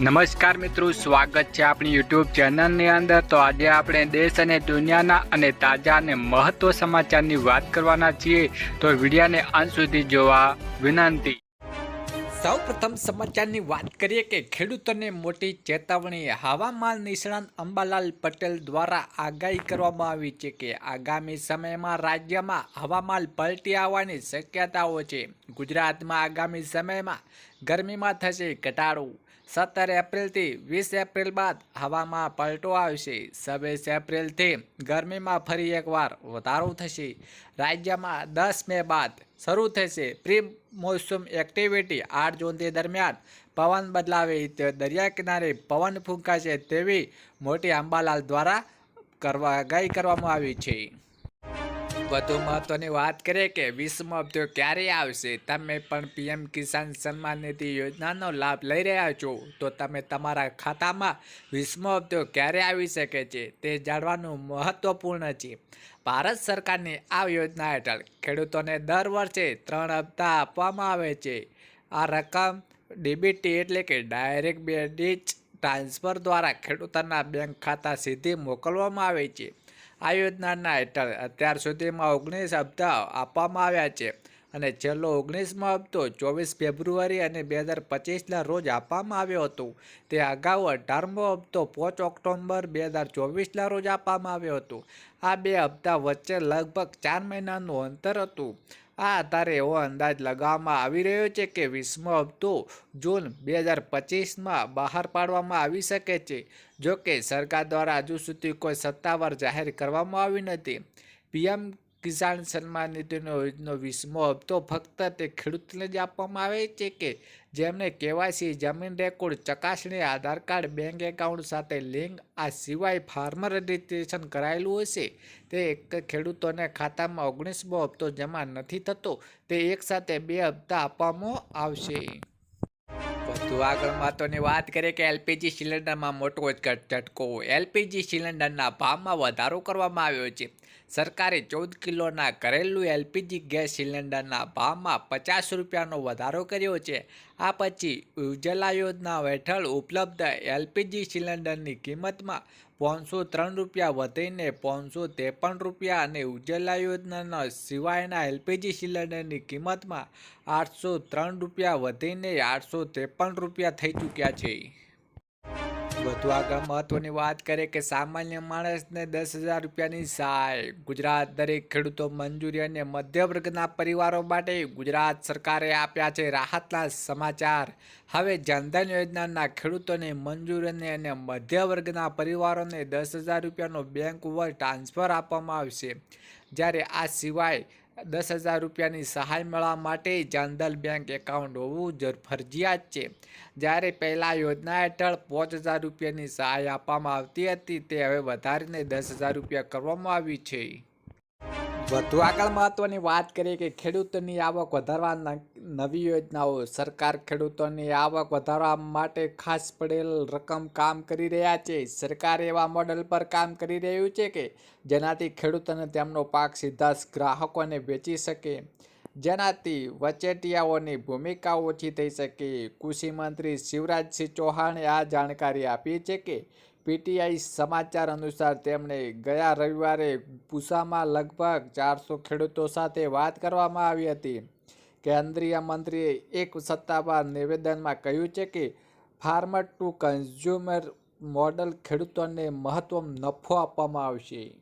નમસ્કાર મિત્રો, સ્વાગત છે આપણી યુટ્યુબ ચેનલની અંદર. તો આજે આપણે દેશ અને દુનિયાના અને તાજા અને મહત્વ સમાચારની વાત કરવાના છીએ. તો વિડીયાને અંત સુધી જોવા વિનંતી. સૌ પ્રથમ સમાચારની વાત કરીએ કે ખેડૂતોને મોટી ચેતવણી. હવામાન નિષ્ણાંત અંબાલાલ પટેલ દ્વારા આગાહી કરવામાં આવી છે કે આગામી સમયમાં રાજ્યમાં હવામાન પલટી આવવાની શક્યતાઓ છે. ગુજરાતમાં આગામી સમયમાં ગરમીમાં થશે ઘટાડો. સત્તર એપ્રિલથી વીસ એપ્રિલ બાદ હવામાં પલટો આવશે. છવ્વીસ એપ્રિલથી ગરમીમાં ફરી એકવાર વધારો થશે. રાજ્યમાં દસ મે બાદ શરૂ થશે પ્રી મોસમ એક્ટિવિટી. આઠ જૂનથી દરમિયાન પવન બદલાવે તે દરિયા કિનારે પવન ફૂંકાશે તેવી મોટી અંબાલાલ દ્વારા કરવા આગાહી કરવામાં આવી છે. વધુ મહત્વની વાત કરીએ કે વીસમો હપ્તો ક્યારે આવશે? તમે પણ પીએમ કિસાન સન્માન નિધિ યોજનાનો લાભ લઈ રહ્યા છો. તો તમે તમારા ખાતામાં વીસમો હપ્તો ક્યારે આવી શકે છે તે જાણવાનું મહત્વપૂર્ણ છે. ભારત સરકારની આ યોજના હેઠળ ખેડૂતોને દર વર્ષે ત્રણ હપ્તા આપવામાં આવે છે. આ રકમ ડીબીટી એટલે કે ડાયરેક્ટ બેડિચ ટ્રાન્સફર દ્વારા ખેડૂતોના બેંક ખાતા સીધી મોકલવામાં આવે છે. આ યોજનાના હેઠળ અત્યાર સુધીમાં ઓગણીસ હપ્તા આપવામાં આવ્યા છે અને છેલ્લો ઓગણીસમો હપ્તો ચોવીસ ફેબ્રુઆરી અને બે હજાર પચીસના રોજ આપવામાં આવ્યો હતો. તે અગાઉ અઢારમો હપ્તો પાંચ ઓક્ટોબર બે હજાર ચોવીસના રોજ આપવામાં આવ્યો હતો. આ બે હપ્તા વચ્ચે લગભગ ચાર મહિનાનું અંતર હતું. આ આધારે એવો અંદાજ લગાવવામાં આવી રહ્યો છે કે વીસમો હપ્તો જૂન બે હજાર પચીસમાં બહાર પાડવામાં આવી શકે છે? જો કે સરકાર દ્વારા હજુ સુધી કોઈ સત્તાવાર જાહેર કરવામાં આવી નથી. પીએમ કિસાન સન્માન નિધિનો યોજનો વીસમો હપ્તો ફક્ત તે ખેડૂતને જ આપવામાં આવે છે કે જેમને કેવાયસી જમીન રેકોર્ડ, ચકાસણી, આધાર કાર્ડ, બેંક એકાઉન્ટ સાથે લિંક, આ સિવાય ફાર્મર રજિસ્ટ્રેશન કરાયેલું હશે તે એક ખેડૂતોને ખાતામાં ઓગણીસમો હપ્તો જમા નથી થતો, તે એકસાથે બે હપ્તા આપવામાં આવશે. વધુ આગળ મહત્વની વાત કરીએ કે એલપીજી સિલિન્ડરમાં મોટો જ ઝટકો, એલપીજી સિલિન્ડરના ભાવમાં વધારો કરવામાં આવ્યો છે. સરકારે ચૌદ કિલોના ઘરેલું એલપીજી ગેસ સિલિન્ડરના ભાવમાં પચાસ રૂપિયાનો વધારો કર્યો છે. આ પછી ઉજ્જવલા યોજના હેઠળ ઉપલબ્ધ એલપીજી સિલિન્ડરની કિંમતમાં પાંચસો ત્રણ રૂપિયા વધીને પાંચસો ત્રેપન રૂપિયા અને ઉજ્જવલા યોજનાના સિવાયના એલપીજી સિલિન્ડરની કિંમતમાં આઠસો ત્રણ રૂપિયા વધીને આઠસો ત્રેપન રૂપિયા થઈ ચૂક્યા છે. વધુ આગળ મહત્વની વાત કરીએ કે સામાન્ય માણસને દસ હજાર રૂપિયાની સહાય. ગુજરાત દરેક ખેડૂતો મંજૂરી અને મધ્ય વર્ગના પરિવારો માટે ગુજરાત સરકારે આપ્યા છે રાહતના સમાચાર. હવે જનધન યોજનાના ખેડૂતોને મંજૂરીને અને મધ્ય વર્ગના પરિવારોને દસ હજાર રૂપિયાનો બેંક ઉપર ટ્રાન્સફર આપવામાં આવશે. જ્યારે આ સિવાય દસ હજાર રૂપિયાની સહાય મેળવવા માટે જનધન બેંક એકાઉન્ટ હોવું જ ફરજિયાત છે. જ્યારે પહેલાં યોજના હેઠળ પાંચ હજાર રૂપિયાની સહાય આપવામાં આવતી હતી, તે હવે વધારીને દસ હજાર રૂપિયા કરવામાં આવી છે. વધુ આગળ મહત્વની વાત કરીએ કે ખેડૂતોની આવક વધારવા નવી યોજનાઓ સરકાર ખેડૂતોની આવક વધારવા માટે ખાસ પડેલ રકમ કામ કરી રહ્યા છે. સરકાર એવા મોડલ પર કામ કરી રહ્યું છે કે જેનાથી ખેડૂતોને તેમનો પાક સીધા જ ગ્રાહકોને વેચી શકે. જેનાથી વચેટિયાઓની ભૂમિકા ઓછી થઈ શકે. કૃષિ મંત્રી શિવરાજસિંહ ચૌહાણે આ જાણકારી આપી છે કે પીટીઆઈ સમાચાર અનુસાર તેમણે ગયા રવિવારે પૂસામાં લગભગ ચારસો ખેડૂતો સાથે વાત કરવામાં આવી હતી. કેન્દ્રીય મંત્રીએ એક સત્તાવાર નિવેદનમાં કહ્યું છે કે, ફાર્મર ટુ કન્ઝ્યુમર મોડલ ખેડૂતોને મહત્વ નફો આપવામાં આવશે.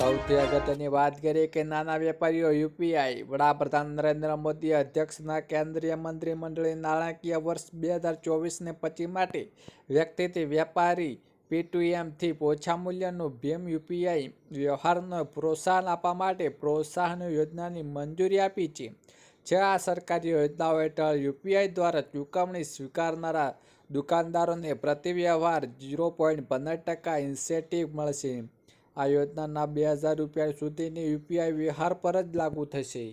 સૌથી અગત્યની વાત કરીએ કે નાના વેપારીઓ યુપીઆઈ વડાપ્રધાન નરેન્દ્ર મોદી અધ્યક્ષના કેન્દ્રીય મંત્રીમંડળે નાણાકીય વર્ષ બે હજાર ચોવીસને પચીસ માટે વ્યક્તિથી વેપારી પીટુએમથી ઓછા મૂલ્યનું ભીમ યુપીઆઈ વ્યવહારને પ્રોત્સાહન આપવા માટે પ્રોત્સાહન યોજનાની મંજૂરી આપી છે. જે આ સરકારી યોજનાઓ હેઠળ યુપીઆઈ દ્વારા ચૂકવણી સ્વીકારનારા દુકાનદારોને પ્રતિ વ્યવહાર ઝીરો પોઈન્ટ પંદર ટકા ઇન્સેન્ટિવ મળશે. આ યોજનાના બે હજાર રૂપિયા સુધીની યુપીઆઈ વ્યવહાર પર જ લાગુ થશે.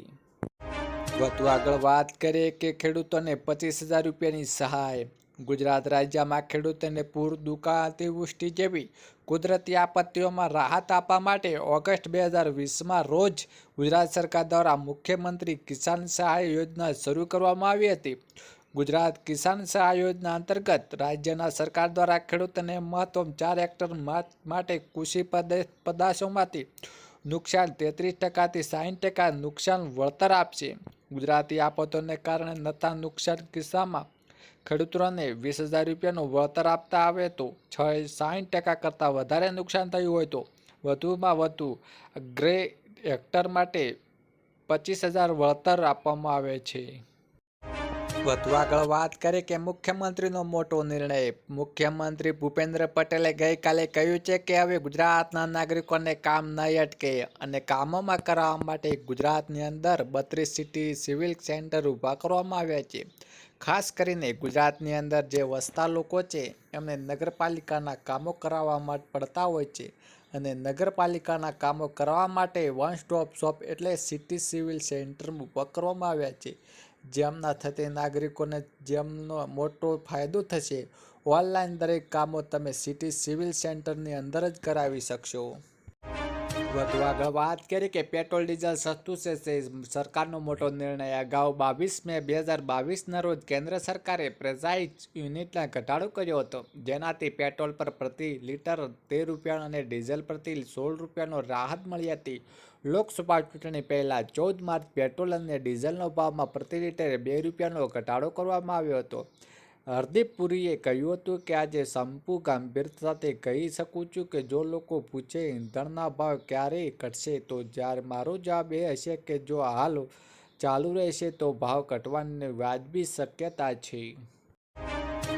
વધુ આગળ વાત કરીએ કે ખેડૂતોને પચીસ હજાર રૂપિયાની સહાય. ગુજરાત રાજ્યમાં ખેડૂતોને પૂર, દુકાળ, અતિવૃષ્ટિ જેવી કુદરતી આપત્તિઓમાં રાહત આપવા માટે ઓગસ્ટ બે હજાર વીસમાં રોજ ગુજરાત સરકાર દ્વારા મુખ્યમંત્રી કિસાન સહાય યોજના શરૂ કરવામાં આવી હતી. ગુજરાત કિસાન સહાય યોજના અંતર્ગત રાજ્યના સરકાર દ્વારા ખેડૂતોને મહત્તમ ચાર હેક્ટર માટે કૃષિ પદે- પેદાશોમાંથી નુકસાન તેત્રીસ ટકાથી સાઠ ટકા નુકસાન વળતર આપશે. ગુજરાતી આફતોને કારણે નતા નુકસાન કિસ્સામાં ખેડૂતોને વીસ હજાર રૂપિયાનું વળતર આપતા આવે તો છ સાઠ ટકા કરતાં વધારે નુકસાન થયું હોય તો વધુમાં વધુ ગ્રે હેક્ટર માટે પચીસ હજાર વળતર આપવામાં આવે છે. વધુ આગળ વાત કરીએ કે મુખ્યમંત્રીનો મોટો નિર્ણય. મુખ્યમંત્રી ભૂપેન્દ્ર પટેલે ગઈકાલે કહ્યું છે કે હવે ગુજરાતના નાગરિકોને કામ નહીં અટકે અને કામોમાં કરાવવા માટે ગુજરાતની અંદર બત્રીસ સિટી સિવિલ સેન્ટર ઊભા કરવામાં આવ્યા છે. ખાસ કરીને ગુજરાતની અંદર જે વસતા લોકો છે, એમને નગરપાલિકાના કામો કરાવવા પડતા હોય છે અને નગરપાલિકાના કામો કરવા માટે વન સ્ટોપ શોપ એટલે સિટી સિવિલ સેન્ટર ઊભા કરવામાં આવ્યા છે. જેમના થતી નાગરિકોને જેમનો મોટો ફાયદો થશે, ઓનલાઈન દરેક કામો તમે સિટી સિવિલ સેન્ટરની અંદર જ કરાવી શકશો. વધુ આગળ વાત કરીએ કે પેટ્રોલ, ડીઝલ સસ્તું છે, તે સરકારનો મોટો નિર્ણય. અગાઉ બાવીસ મે બે હજાર બાવીસના રોજ કેન્દ્ર સરકારે પ્રેઝાઇઝ યુનિટના ઘટાડો કર્યો હતો, જેનાથી પેટ્રોલ પર પ્રતિ લીટર તેર રૂપિયા અને ડીઝલ પ્રતિ સોળ રૂપિયાનો રાહત મળી હતી. લોકસભા ચૂંટણી પહેલાં ચૌદ માર્ચ પેટ્રોલ અને ડીઝલનો ભાવમાં પ્રતિ લીટરે બે રૂપિયાનો ઘટાડો કરવામાં આવ્યો હતો. હરદીપ પુરીએ કહ્યું હતું કે આજે સંપુ ગંભીરતા સાથે કહી શકું છું કે જો લોકો પૂછે ઈંધણના ભાવ ક્યારે ઘટશે, તો જ્યારે મારો જવાબ એ હશે કે જો હાલ ચાલુ રહેશે, તો ભાવ ઘટવાની વાજબી શક્યતા છે.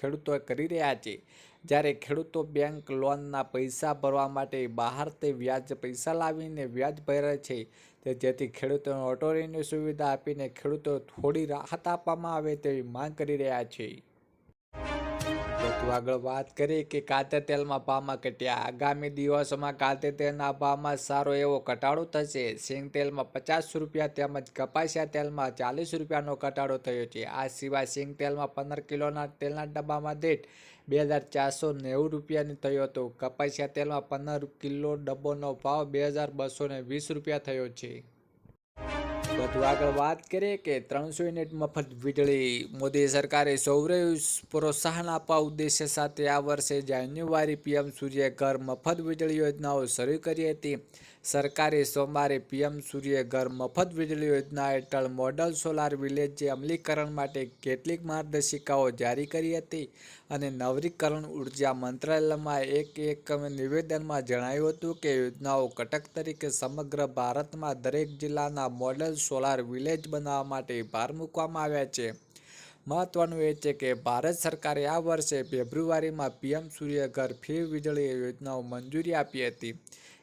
ખેડૂતો કરી રહ્યા છે. જ્યારે ખેડૂતો બેંક લોનના પૈસા ભરવા માટે બહારથી વ્યાજ પૈસા લાવીને વ્યાજ ભરે છે. તે જેથી ખેડૂતોને ઓટો રિન્યૂ સુવિધા આપીને ખેડૂતો થોડી રાહત આપવામાં આવે તેવી માંગ કરી રહ્યા છે. વધુ આગળ વાત કરીએ કે કાતર તેલમાં ભાવમાં ઘટ્યા આગામી દિવસોમાં કાતર તેલના ભાવમાં સારો એવો ઘટાડો થશે. સિંગ તેલમાં પચાસ રૂપિયા તેમજ કપાસિયા તેલમાં ચાલીસ રૂપિયાનો ઘટાડો થયો છે. આ સિવાય સિંગ તેલમાં પંદર કિલોના તેલના ડબ્બામાં દીઠ બે હજાર ચારસો નેવું રૂપિયાની થયો હતો. કપાસિયા તેલમાં પંદર કિલો ડબ્બોનો ભાવ બે હજાર બસો વીસ રૂપિયા થયો છે. વધુ આગળ વાત કરીએ કે ત્રણસો યુનિટ મફત વીજળી મોદી સરકારે સૌર પ્રોત્સાહન આપવા ઉદ્દેશ્ય સાથે આ વર્ષે જાન્યુઆરી પીએમ સૂર્ય ઘર મફત વીજળી યોજનાઓ શરૂ કરી હતી. સરકારે સોમવારે પીએમ સૂર્ય ઘર મફત વીજળી યોજના હેઠળ મોડલ સોલાર વિલેજ અમલીકરણ માટે કેટલીક માર્ગદર્શિકાઓ જારી કરી હતી અને નવીકરણ ઊર્જા મંત્રાલયમાં એક એક નિવેદનમાં જણાવ્યું હતું કે યોજનાઓ ઘટક તરીકે સમગ્ર ભારતમાં દરેક જિલ્લાના મોડલ સોલાર વિલેજ બનાવવા માટે ભાર મૂકવામાં આવ્યા છે. મહત્વનું એ છે કે ભારત સરકારે આ વર્ષે ફેબ્રુઆરીમાં પીએમ સૂર્ય ઘર ફ્રી વીજળી યોજનાઓ મંજૂરી આપી હતી.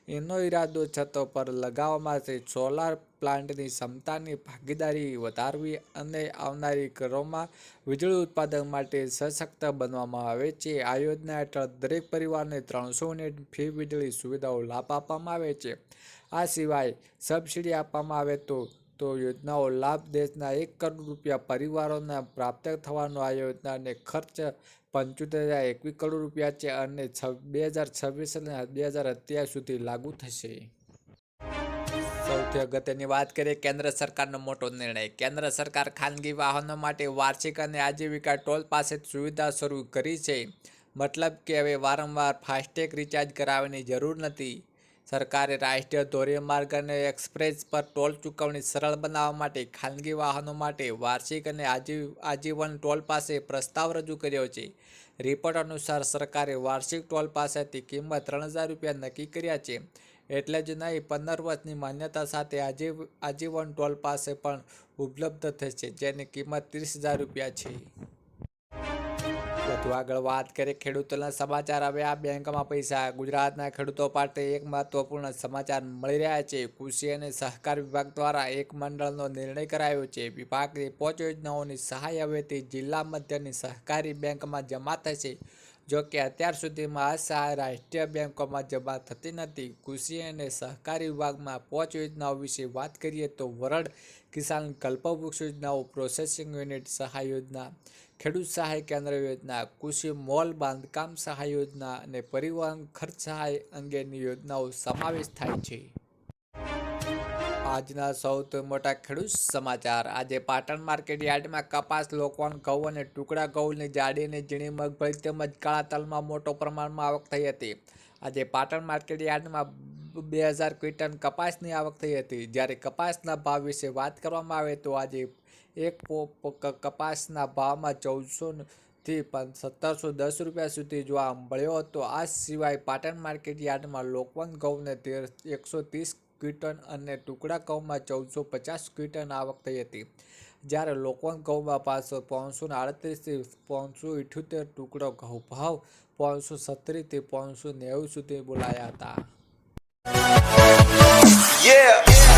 એનો ઈરાદો છતો પર લગાવવામાં છે સોલાર પ્લાન્ટની ક્ષમતાની ભાગીદારી વધારવી અને આવનારી ઘરોમાં વીજળી ઉત્પાદન માટે સશક્ત બનવામાં આવે છે. આ યોજના હેઠળ દરેક પરિવારને ત્રણસો યુનિટ ફ્રી વીજળી સુવિધાઓ લાભ આપવામાં આવે છે. આ સિવાય સબસિડી આપવામાં આવે તો તો યોજનાઓ લાભ દેશના એક કરોડ રૂપિયા પરિવારોને પ્રાપ્ત થવાનો આ યોજનાને ખર્ચ પંચોતેર હજાર એકવીસ કરોડ રૂપિયા છે અને બે હજાર છવ્વીસ અને બે હજાર અત્યાર સુધી લાગુ થશે. સૌથી અગત્યની વાત કરીએ કેન્દ્ર સરકારનો મોટો નિર્ણય. કેન્દ્ર સરકાર ખાનગી વાહનો માટે વાર્ષિક અને આજીવિકા ટોલ પાસે સુવિધા શરૂ કરી છે. મતલબ કે હવે વારંવાર ફાસ્ટેગ રિચાર્જ કરાવવાની જરૂર નથી. સરકારે રાષ્ટ્રીય ધોરીમાર્ગ અને એક્સપ્રેસ પર ટોલ ચૂકવણી સરળ બનાવવા માટે ખાનગી વાહનો માટે વાર્ષિક અને આજીવ, આજીવન ટોલ પાસે પ્રસ્તાવ રજૂ કર્યો છે. રિપોર્ટ અનુસાર સરકારે વાર્ષિક ટોલ પાસેથી કિંમત ત્રણ હજાર રૂપિયા નક્કી કર્યા છે. એટલે જ નહીં, પંદર વર્ષની માન્યતા સાથે આજીવ, આજીવન ટોલ પાસે પણ ઉપલબ્ધ થશે, જેની કિંમત ત્રીસ હજાર રૂપિયા છે. વધુ આગળ વાત કરીએ ખેડૂતોના સમાચાર. હવે આ બેંકમાં પૈસા ગુજરાતના ખેડૂતો માટે એક મહત્વપૂર્ણ સમાચાર મળી રહ્યા છે. કૃષિ અને સહકાર વિભાગ દ્વારા એક મંડળનો નિર્ણય કરાયો છે. વિભાગની પોચ યોજનાઓની સહાય હવેથી જિલ્લા મધ્યની સહકારી બેંકમાં જમા થશે. જો કે અત્યાર સુધીમાં આ સહાય રાષ્ટ્રીય બેંકોમાં જમા થતી નથી. કૃષિ અને સહકારી વિભાગમાં પોચ યોજનાઓ વિશે વાત કરીએ તો વરડ કિસાન કલ્પવૃક્ષ યોજનાઓ પ્રોસેસિંગ યુનિટ સહાય યોજના ખેડૂત સહાય કેન્દ્ર યોજના, કૃષિ મોલ બાંધકામ સહાય યોજના અને પરિવહન ખર્ચ સહાય અંગેની યોજનાઓ સમાવેશ થાય છે. આજના સૌથી મોટા ખેડૂત સમાચાર. આજે પાટણ માર્કેટ યાર્ડમાં કપાસ, લોકવાન, ઘઉં અને ટુકડા ઘઉંની જાડી અને ઝીણી મગફળી તેમજ કાળા તલમાં મોટો પ્રમાણમાં આવક થઈ હતી. આજે પાટણ માર્કેટ યાર્ડમાં બે હજાર ક્વિન્ટલ કપાસની આવક થઈ હતી. જ્યારે કપાસના ભાવ વિશે વાત કરવામાં આવે તો આજે એક કપાસના ભાવમાં ચૌદસો થી સત્તરસો દસ રૂપિયા સુધી જોવા મળ્યો હતો. આ સિવાય પાટણ માર્કેટ યાર્ડમાં લોકવન ઘઉંને તેર, એકસો ત્રીસ ક્વિન્ટન અને ટુકડા ઘઉંમાં ચૌદસો પચાસ ક્વિન્ટન આવક થઈ હતી. જ્યારે લોકવન ઘઉંમાં પાછો પાંચસો આડત્રીસથી પાંચસો ઇઠ્યોતેર ટુકડો ઘઉં ભાવ પાંચસો સત્તરીથી પાંચસો નેવું સુધી બોલાયા હતા. Yeah.